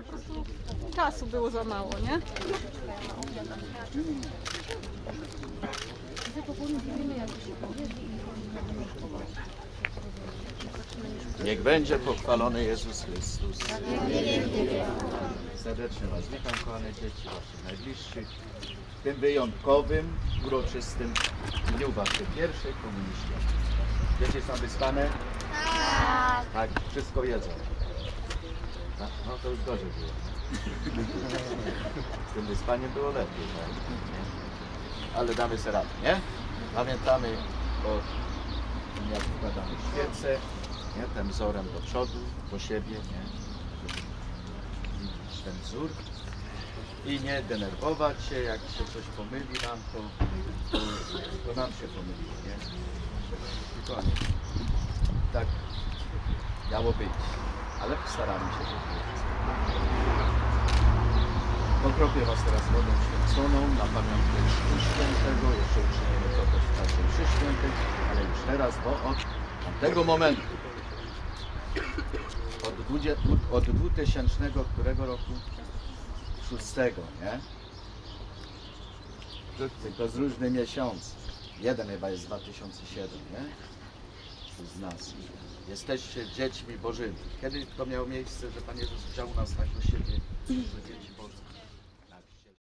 Po prostu czasu było za mało, nie? Niech będzie pochwalony Jezus Chrystus. Serdecznie Was witam, kochane dzieci, Waszych najbliższych. W tym wyjątkowym, uroczystym dniu Waszej pierwszej komunii świętej. Dzieci są wyspane? Tak. Tak, wszystko jedzą. No, to już gorzej było. Z tym wyspaniem było lepiej, tak? Ale damy sobie radę, nie? Pamiętamy o tym, jak wkładamy świece, nie? Tym wzorem do przodu, do siebie, nie? Widzieć ten wzór i nie denerwować się, jak się coś pomyli nam, to, to, nam się pomyli, nie? Spokojnie. Tak miało być, ale postaramy się. Pokropię Was teraz wodą święconą na pamiątkę Chrztu Świętego. Jeszcze uczynimy to też w czasie Mszy Świętej, ale już teraz, bo od tamtego momentu, od, 20, od 2000 którego roku? Szóstego, nie? Tylko z różnych miesiąc. Jeden chyba jest 2007, nie? Nas. Jesteście dziećmi Bożymi. Kiedy to miało miejsce, że Pan Jezus wziął nas tak do siebie?